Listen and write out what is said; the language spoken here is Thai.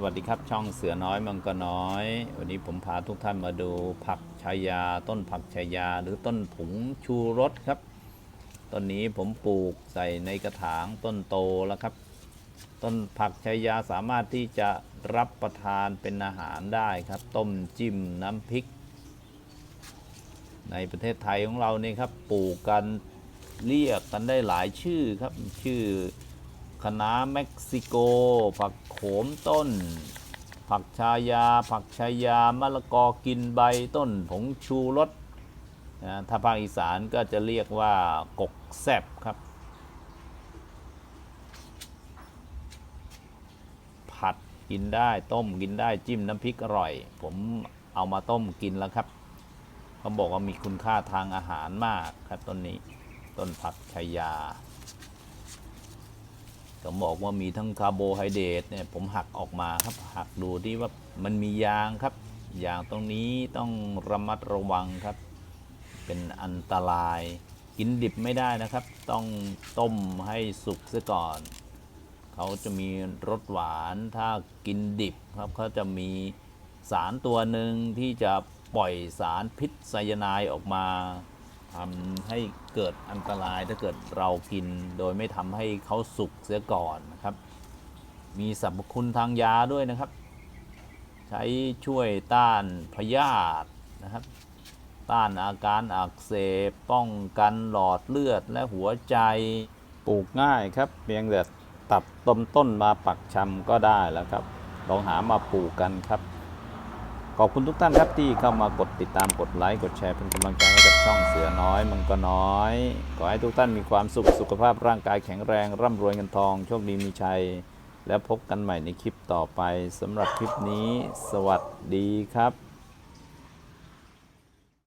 สวัสดีครับช่องเสือน้อยมังกรน้อย วันนี้ผมพาทุกท่านมาดูผักชายา ต้นผักชายา หรือต้นผงชูรสครับต้นนี้ผมปลูกใส่ในกระถางต้นโตแล้วครับ ต้นผักชายาสามารถที่จะรับประทานเป็นอาหารได้ครับ ต้มจิ้มน้ำพริก ในประเทศไทยของเรานี่ครับปลูกกันเรียกกันได้หลายชื่อครับชื่อ คะน้าเม็กซิโก ผักโขมต้น ผักชายา ผักชายามะละกอกินใบต้นผงชูรสนะถ้าภาคอีสานก็จะเรียกว่ากกแซบครับ ผัดกินได้ต้มกินได้จิ้มน้ำพริกอร่อย ผมเอามาต้มกินแล้วครับเขาบอกว่ามีคุณค่าทางอาหารมากครับต้นนี้ต้นผักชายา ก็บอกว่ามีทั้งคาร์โบไฮเดรตเนี่ยผมหักออกมาครับ หักดูที่ว่ามันมียางครับ ยางตรงนี้ต้องระมัดระวังครับ เป็นอันตราย กินดิบไม่ได้นะครับ ต้องต้มให้สุกซะก่อน เขาจะมีรสหวานถ้ากินดิบครับเขาจะมีสารตัวหนึ่งที่จะปล่อยสารพิษไซยาไนด์ออกมา ทำให้เกิดอันตรายถ้าเกิดเรากินโดยไม่ทำให้เขาสุกเสียก่อนนะครับ มีสรรพคุณทางยาด้วยนะครับ ใช้ช่วยต้านพยาธินะครับ ต้านอาการอักเสบป้องกันหลอดเลือดและหัวใจปลูกง่ายครับเพียงแต่ตัดต้นต้นมาปักชำก็ได้แล้วครับลองหามาปลูกกันครับ ขอบคุณทุกท่านครับที่เข้ามากดติดตามกดไลค์กดแชร์เป็นกำลังใจให้กับช่องเสือน้อยมังก็น้อย ขอให้ทุกท่านมีความสุขสุขภาพร่างกายแข็งแรง ร่ำรวยเงินทอง โชคดีมีชัย แล้วพบกันใหม่ในคลิปต่อไปสำหรับคลิปนี้ สวัสดีครับ